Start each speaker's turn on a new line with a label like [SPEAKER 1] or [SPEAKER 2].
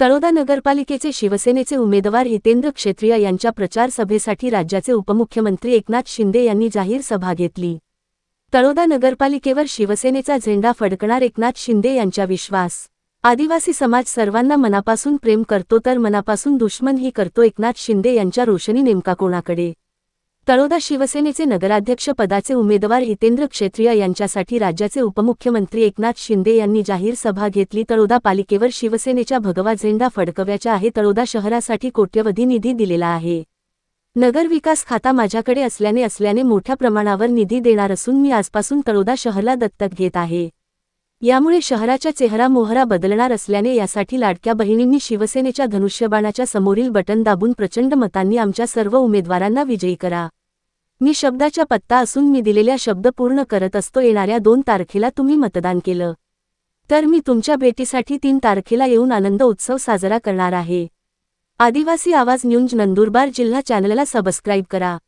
[SPEAKER 1] तळोदा नगरपालिकेचे शिवसेनेचे उमेदवार हितेंद्र क्षेत्रिय यांच्या प्रचार सभेसाठी राज्याचे उपमुख्यमंत्री एकनाथ शिंदे यांनी जाहीर सभा घेतली. तळोदा नगरपालिकेवर शिवसेनेचा झेंडा फडकणार एकनाथ शिंदे यांच्या विश्वास. आदिवासी समाज सर्वांना मनापासून प्रेम करतो तर मनापासून दुश्मनही करतो एकनाथ शिंदे यांच्या रोषणी नेमका कोणाकडे? तळोदा शिवसेनेचे नगराध्यक्ष पदाचे उमेदवार हितेंद्र क्षेत्रिय यांच्यासाठी राज्याचे उपमुख्यमंत्री एकनाथ शिंदे यांनी जाहीर सभा घेतली. तळोदा पालिकेवर शिवसेनेच्या भगवा झेंडा फडकव्याच्या आहे. तळोदा शहरासाठी कोट्यवधी निधी दिलेला आहे. नगर विकास खाता माझ्याकडे असल्याने असल्याने मोठ्या प्रमाणावर निधी देणार असून मी आजपासून तळोदा शहरला दत्तक घेत आहे. यामुळे शहराच्या चेहरा मोहरा बदलणार असल्याने यासाठी लाडक्या बहिणींनी शिवसेनेच्या धनुष्यबाणाच्या समोरील बटन दाबून प्रचंड मतांनी आमच्या सर्व उमेदवारांना विजयी करा. मी शब्दाच्या पत्ता असून मी दिलेल्या शब्द पूर्ण करत असतो. येणाऱ्या दोन तारखेला तुम्ही मतदान केलं. तर मी तुमच्या भेटीसाठी तीन तारखेला येऊन आनंद उत्सव साजरा करणार आहे. आदिवासी आवाज न्यूज नंदुरबार जिल्हा चॅनलला सबस्क्राईब करा.